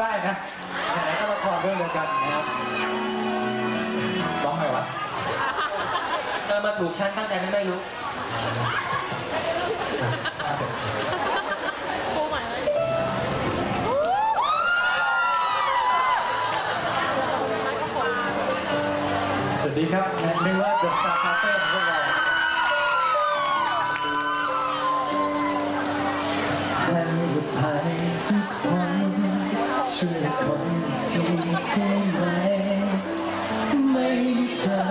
ได้นะไหนๆก็ละครเรื่องเดียวกันนะครับร้องไงวะเออมาถูกชั้นตั้งแต่ไม่รู้สวัสดีครับนึกว่าเดอะสตาร์คาเฟ่ของพวกเราใครภายสักวัน ช่วยคนที่ได้ไหมไม่มีเธอ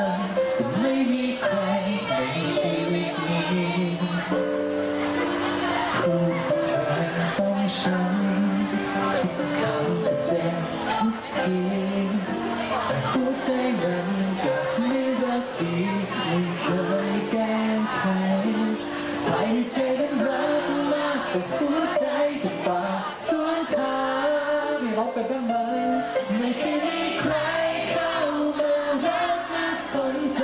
ไม่มีใครในชีวิตนี้คู่เธอต้องฉันทุกคำเจ็บทุกทีแต่หัวใจมัน ใจ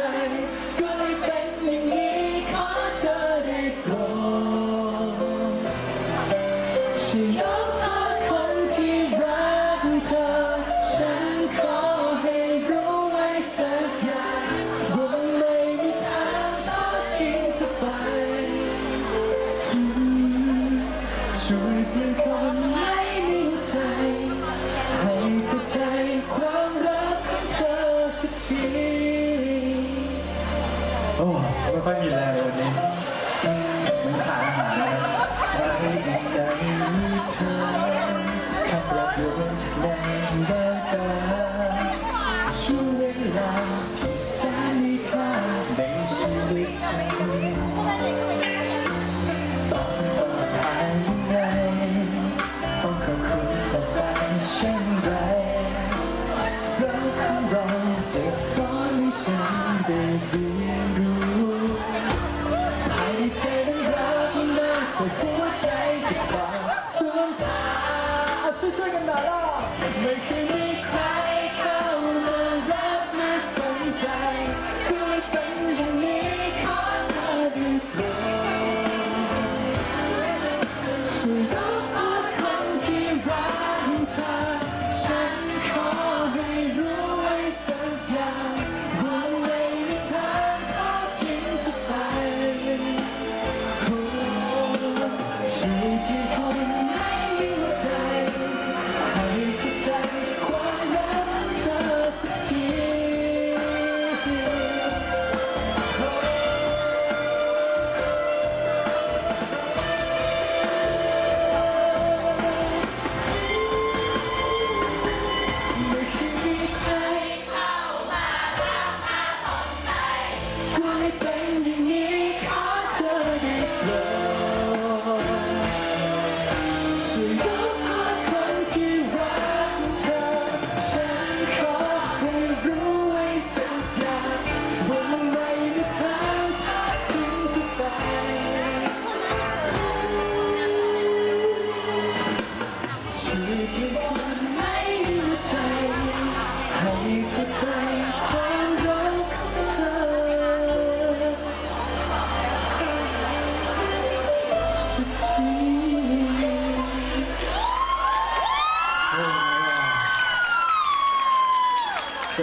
ก็เลยเป็นอย่างนี้ขอเธอได้โปรดช่วยยกโทษคนที่รักเธอ ฉันขอให้รู้ไว้สักอย่างว่าไม่มีทางทอดทิ้งเธอไปช่วยเพียงคนไม่มี โอ้ไม่ค่อยมีแรงเลยวันนี้มันขาหายนะรับไม่ได้มีเธอางช่วย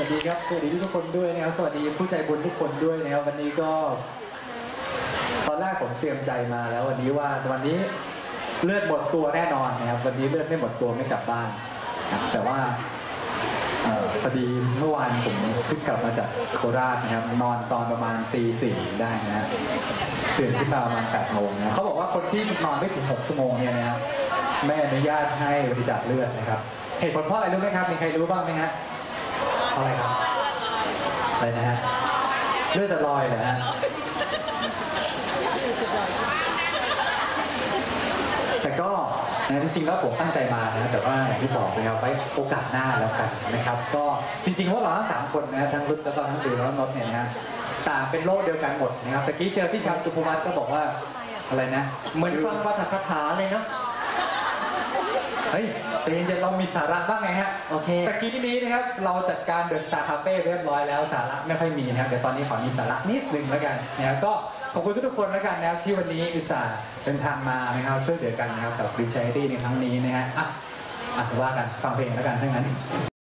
วัสดีครับ สวัสดีทุกคนด้วยนะครับ สวัสดีผู้ใจบุญทุกคนด้วยนะครับ วันนี้ก็ ตอนแรกผมเตรียมใจมาแล้ววันนี้ว่าวันนี้เลือดหมดตัวแน่นอนนะครับ วันนี้เลือดไม่หมดตัวไม่กลับบ้านครับแต่ว่าออพอดีเมื่อวานผมเพิ่งกลับมาจากโคราชนะครับ นอนตอนประมาณตีสี่ได้นะฮะตื่นขึ้นมาประมาณแปดโมงนะเขาบอกว่าคนที่นอนไม่ถึงหกชั่วโมงเนี่ยนะครับไม่อนุญาตให้บริจาคเลือดนะครับเหตุผลเพราะอะไรรู้ไหมครับมีใครรู้บ้างไหมฮะเพราะ อะไรครับอะไรนะฮะเลือดจะลอยเหรอฮะแต่ก็นะจริงๆแล้วผมตั้งใจมานะแต่ว่าอย่างที่บอกนะครับไว้โอกาสหน้าแล้วกันนะครับ ก็จริงๆพวกเราทั้งสามคนนะทั้งรุดแล้วก็ทั้งดิวแล้วก็นดเนี่ยนะฮะต่างเป็นโรคเดียวกันหมดนะครับตะกี้เจอพี่ชามสุภวัฒน์ก็บอกว่าอะไรนะ เหมือนฟังปาฐกถาเลยเนาะ เฮ้ยแต่เย็นๆเรามีสาระบ้างไงฮะโอเคตะกี้นี้นะครับเราจัดการเดอะสตาร์คาเฟ่เรียบร้อยแล้วสาระไม่ค่อยมีนะครับเดี๋ยวตอนนี้ขอมีสาระนิดนึงแล้วกันนะครับก็ขอบคุณทุกๆคนแล้วกันนะครับที่วันนี้อุตส่าห์เดินทางมานะครับช่วยเหลือกันนะครับกับดิจิทัลในครั้งนี้นะฮะอะอะว่ากันฟังเพลงแล้วกันทั้างนั้น